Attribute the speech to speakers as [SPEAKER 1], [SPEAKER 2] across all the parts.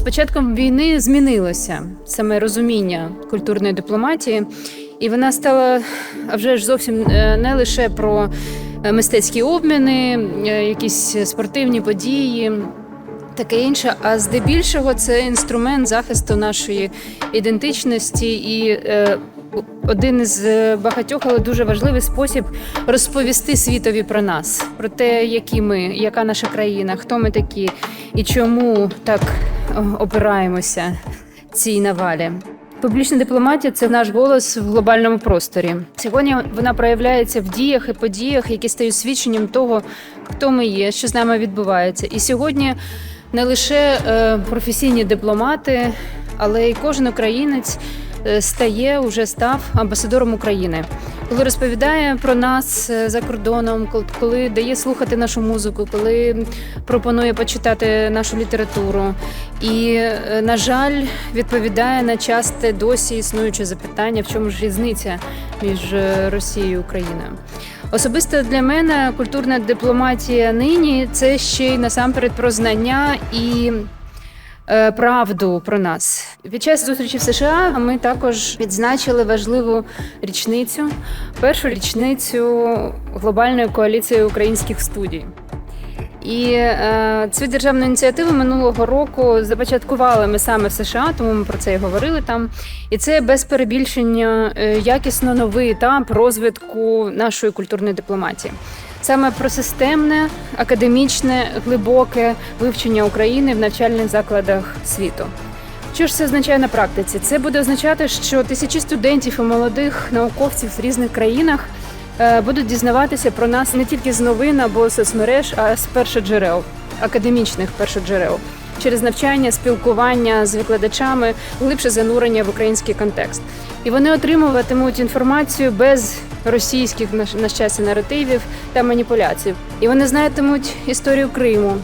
[SPEAKER 1] З початком війни змінилося саме розуміння культурної дипломатії, і вона стала вже ж зовсім е, не лише про е, мистецькі обміни, е, якісь спортивні події. Таке інше, а здебільшого це інструмент захисту нашої ідентичності і е, один із багатьох, але дуже важливий спосіб розповісти світові про нас, про те, які ми, яка наша країна, хто ми такі і чому так опираємося цій навалі. Публічна дипломатія це наш голос в глобальному просторі. Сьогодні вона проявляється в діях і подіях, які стають свідченням того, хто ми є, що з нами відбувається. І сьогодні не лише е, професійні дипломати, але й кожен українець стає уже став амбасадором України. Коли розповідає про нас е, за кордоном, кол- коли дає слухати нашу музику, коли пропонує почитати нашу літературу, і, е, на жаль, відповідає на часте досі існуюче запитання, в чому ж різниця між е, Росією і Україною. Особисто для мене культурна дипломатія нині це ще й насамперед про знання і е, правду про нас. Під час зустрічі в США ми також відзначили важливу річницю, першу річницю глобальної коаліції українських студій. І е, цю державну ініціативу минулого року започаткували ми саме в США, тому ми про це і говорили там. І це без перебільшення е, якісно новий етап розвитку нашої культурної дипломатії. Саме про системне, академічне, глибоке вивчення України в навчальних закладах світу. Що ж це означає на практиці? Це буде означати, що тисячі студентів і молодих науковців в різних країнах е, будуть дізнаватися про нас не тільки з новин або соцмереж, а з першоджерел, академічних першоджерел, через навчання, спілкування з викладачами, глибше занурення в український контекст. І вони отримуватимуть інформацію без російських на щастя наративів та маніпуляцій. І вони знатимуть історію Криму,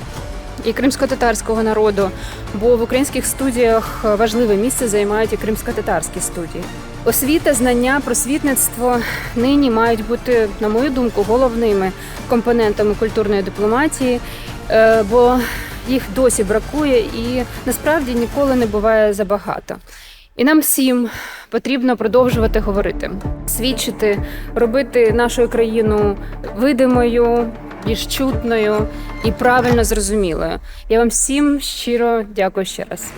[SPEAKER 1] і кримсько-татарського народу, бо в українських студіях важливе місце займають і кримсько-татарські студії. Освіта, знання, просвітництво нині мають бути, на мою думку, головними компонентами культурної дипломатії, е, бо їх досі бракує і насправді ніколи не буває забагато. І нам всім потрібно продовжувати говорити, свідчити, робити нашу країну видимою, більш чутною і правильно зрозумілою. Я вам всім щиро дякую ще раз.